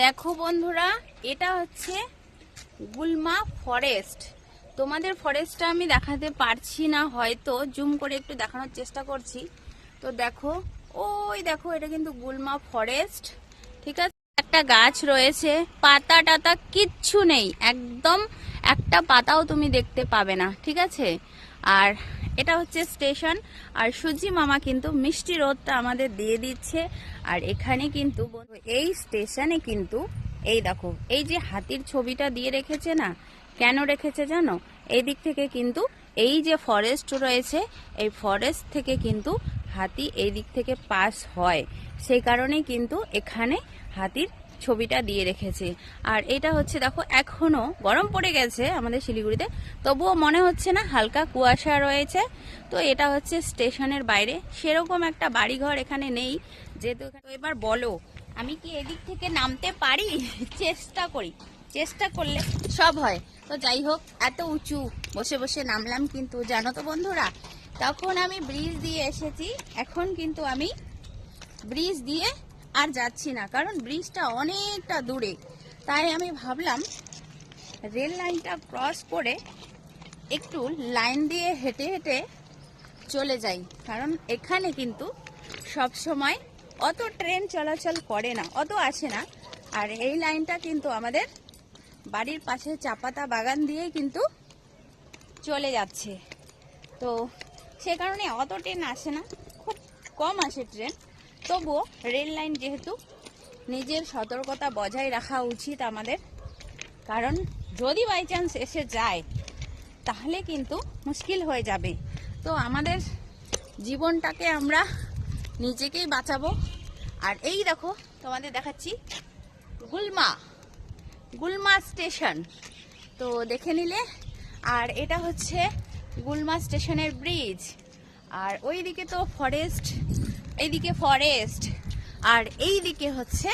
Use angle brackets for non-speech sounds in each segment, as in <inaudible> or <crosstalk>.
দেখো বন্ধুরা, এটা হচ্ছে গুলমা ফরেস্ট। তোমাদের ফরেস্টটা আমি দেখাতে পারছি না, হয়তো জুম করে একটু দেখানোর চেষ্টা করছি। তো দেখো, ওই দেখো, এটা কিন্তু গুলমা ফরেস্ট। ঠিক আছে, একটা গাছ রয়েছে, পাতা টাতা কিচ্ছু নেই, একদম একটা পাতাও তুমি দেখতে পাবে না, ঠিক আছে? আর এটা হচ্ছে স্টেশন। আর সুজি মামা কিন্তু মিষ্টি রোদটা আমাদের দিয়ে দিচ্ছে। আর এখানে কিন্তু এই স্টেশনে কিন্তু, এই দেখো, এই যে হাতির ছবিটা দিয়ে রেখেছে না, কেন রেখেছে জানো? এই দিক থেকে কিন্তু এই যে ফরেস্ট রয়েছে, এই ফরেস্ট থেকে কিন্তু হাতি এই দিক থেকে পাস হয়। সেই কারণেই কিন্তু এখানে হাতির ছবিটা দিয়ে রেখেছে। আর এটা হচ্ছে, দেখো, এখনও গরম পড়ে গেছে আমাদের শিলিগুড়িতে। তবুও মনে হচ্ছে না হালকা কুয়াশা রয়েছে। তো এটা হচ্ছে স্টেশনের বাইরে। সেরকম একটা বাড়িঘর এখানে নেই। যেহেতু এবার বলো, আমি কি এদিক থেকে নামতে পারি? <laughs> চেষ্টা করি। চেষ্টা করলে সব হয়। তো যাই হোক, এত উঁচু বসে বসে নামলাম কিন্তু, জানো তো বন্ধুরা, তখন আমি ব্রিজ দিয়ে এসেছি। এখন কিন্তু আমি ব্রিজ দিয়ে আর যাচ্ছি না, কারণ ব্রিজটা অনেকটা দূরে। তাই আমি ভাবলাম রেল লাইনটা ক্রস করে একটু লাইন দিয়ে হেঁটে হেঁটে চলে যাই। কারণ এখানে কিন্তু সব সময় অত ট্রেন চলাচল করে না, অত আসে না। আর এই লাইনটা কিন্তু আমাদের বাড়ির পাশে চাপাতা বাগান দিয়ে কিন্তু চলে যাচ্ছে। তো সে কারণে অত ট্রেন আসে না, খুব কম আসে ট্রেন তবুও রেল লাইন যেহেতু নিজের সতর্কতা বজায় রাখা উচিত আমাদের, কারণ যদি বাই চান্স এসে যায়, তাহলে কিন্তু মুশকিল হয়ে যাবে। তো আমাদের জীবনটাকে আমরা নিজেকেই বাঁচাবো। আর এই দেখো, তোমাদের দেখাচ্ছি গুলমা গুলমা স্টেশন। তো দেখে নিলে, আর এটা হচ্ছে গুলমা স্টেশনের ব্রিজ আর ওই দিকে তো ফরেস্ট এইদিকে ফরেস্ট আর এই দিকে হচ্ছে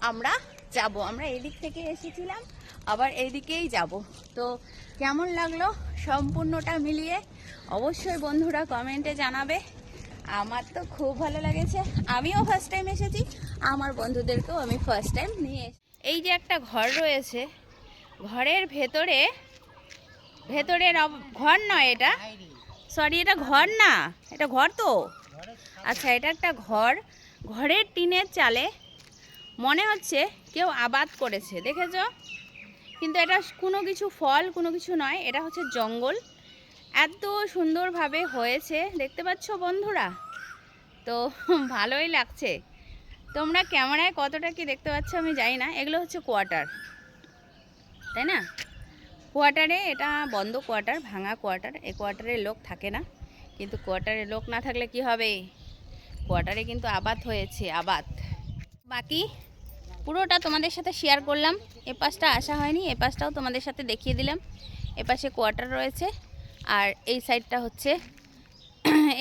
আমরা যাব। আমরা এই দিক থেকে এসেছিলাম আবার এই দিকেই যাব। তো কেমন লাগল সম্পূর্ণটা মিলিয়ে অবশ্যই বন্ধুরা কমেন্টে জানাবে। আমার তো খুব ভালো লেগেছে। আমিও ফার্স্ট টাইম এসেছি আমার বন্ধুদেরকেও আমি ফার্স্ট টাইম নিয়ে এই যে একটা ঘর রয়েছে ঘরের ভেতরে ভেতরের অব- ঘর নয় এটা? সরি এটা ঘর না এটা ঘর তো? আচ্ছা এটা একটা ঘর। ঘরের টিনের চালে মনে হচ্ছে কেউ আবাদ করেছে, দেখেছ? কিন্তু এটা কোনো কিছু ফল, কোনো কিছু নয়, এটা হচ্ছে জঙ্গল। এত সুন্দরভাবে হয়েছে, দেখতে পাচ্ছ বন্ধুরা? তো ভালোই লাগছে। তোমরা ক্যামেরায় কতটা কি দেখতে পাচ্ছ আমি জানি না, এগুলো হচ্ছে কোয়ার্টার, তাই না? কোয়ার্টারে এটা বন্ধ কোয়ার্টার, ভাঙা কোয়ার্টার, এ কোয়ার্টারে লোক থাকে না। কিন্তু কোয়ার্টারে লোক না থাকলে কি হবে? কোয়ার্টারে কিন্তু আবাদ হয়েছে, আবাদ। বাকি পুরোটা তোমাদের সাথে শেয়ার করলাম। এ পাশটা আসা হয়নি, এ পাশটাও তোমাদের সাথে দেখিয়ে দিলাম। এ পাশে কোয়ার্টার রয়েছে আর এই সাইডটা হচ্ছে।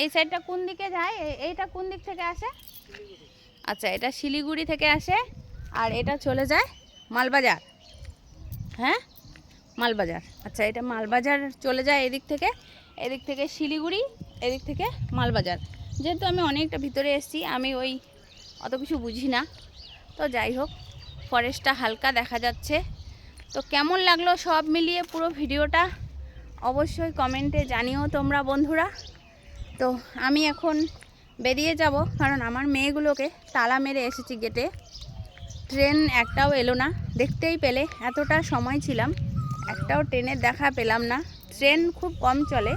এই সাইডটা কোন দিকে যায়? এইটা কোন দিক থেকে আসে? আচ্ছা এটা শিলিগুড়ি থেকে আসে আর এটা চলে যায় মালবাজার। হ্যাঁ? মালবাজার। আচ্ছা এটা মালবাজার চলে যায় এদিক থেকে। এদিক থেকে শিলিগুড়ি, এদিক থেকে মালবাজার। যেহেতু আমি অনেকটা ভিতরে এসেছি, আমি ওই অত কিছু বুঝি না। তো যাই হোক ফরেস্টটা হালকা দেখা যাচ্ছে। তো কেমন লাগল সব মিলিয়ে পুরো ভিডিওটা? অবশ্যই কমেন্টে জানিও তোমরা বন্ধুরা। তো আমি এখন বেরিয়ে যাব, কারণ আমার মেয়েগুলোকে তালা মেরে এসেছি গেটে ট্রেন একটাও এলো না। দেখতেই পেলে, এতটা সময় ছিলাম। একটাও ট্রেনের দেখা পেলাম না। ট্রেন খুব কম চলে।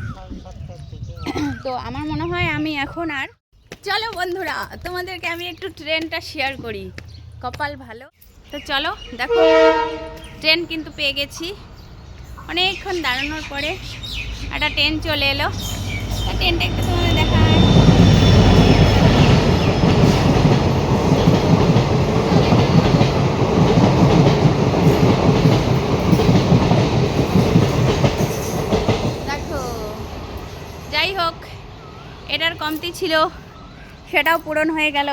তো আমার মনে হয় আমি এখন আর চলো বন্ধুরা, তোমাদেরকে আমি একটু ট্রেনটা শেয়ার করি। কপাল ভালো। তো চলো, দেখো, ট্রেন কিন্তু পেয়ে গেছি। অনেকক্ষণ দাঁড়ানোর পরে একটা ট্রেন চলে এলো। ট্রেনটা একটু দেখায় দেখো যাই হোক এটার কমতি ছিল সেটাও পূরণ হয়ে গেল।